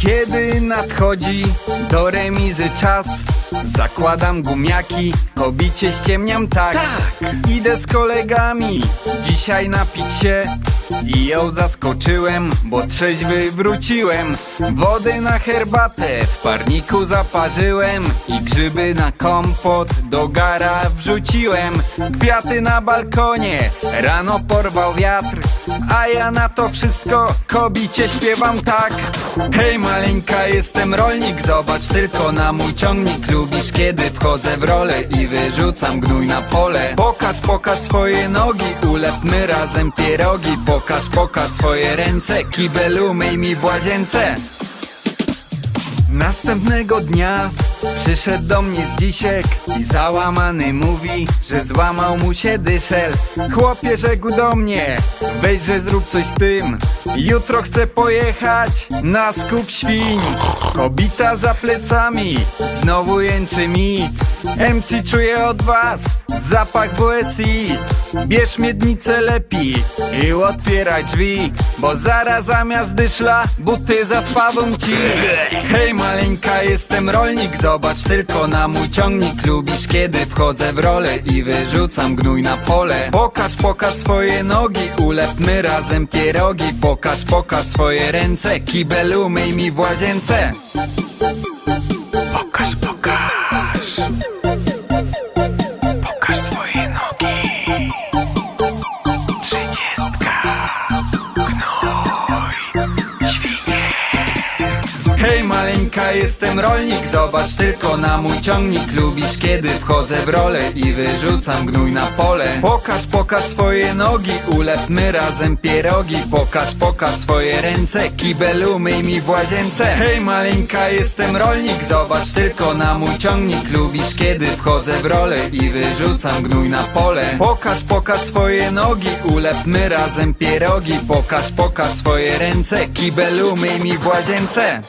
Kiedy nadchodzi do remizy czas Zakładam gumiaki, kobicie ściemniam tak. Idę z kolegami, dzisiaj napić się I ją zaskoczyłem, bo trzeźwy wróciłem. Wody na herbatę w parniku zaparzyłem I grzyby na kompot do gara wrzuciłem. Kwiaty na balkonie, rano porwał wiatr A ja na to wszystko kobicie śpiewam tak. Hej maleńka, jestem rolnik, zobacz tylko na mój ciągnik. Lubisz kiedy wchodzę w rolę i wyrzucam gnój na pole. Pokaż, pokaż swoje nogi, ulepmy razem pierogi. Pokaż, pokaż swoje ręce, kibel umyj mi w łazience. Następnego dnia przyszedł do mnie Zdzisiek i załamany mówi, że złamał mu się dyszel. Chłopie rzekł do mnie, weź, że zrób coś z tym. Jutro chcę pojechać na skup świń. Kobita za plecami, znowu jęczy mi. MC czuję od was zapach WSI. Bierz miednicę lepiej i otwieraj drzwi Bo zaraz zamiast dyszla buty zaspawą ci Hej maleńka, jestem rolnik, zobacz tylko na mój ciągnik Lubisz kiedy wchodzę w rolę i wyrzucam gnój na pole Pokaż, pokaż swoje nogi, ulepmy razem pierogi Pokaż, pokaż swoje ręce, kibel umyj mi w łazience Maleńka, jestem rolnik Zobacz tylko na mój ciągnik. Lubisz kiedy wchodzę w rolę I wyrzucam gnój na pole. Pokaż, pokaż swoje nogi Ulepmy razem pierogi. Pokaż, pokaż swoje ręce Kibel umyj mi w łazience. Hej maleńka, jestem rolnik Zobacz tylko na mój ciągnik. Lubisz kiedy wchodzę w rolę I wyrzucam gnój na pole. Pokaż, pokaż swoje nogi Ulepmy razem pierogi. Pokaż, pokaż swoje ręce Kibel umyj mi w łazience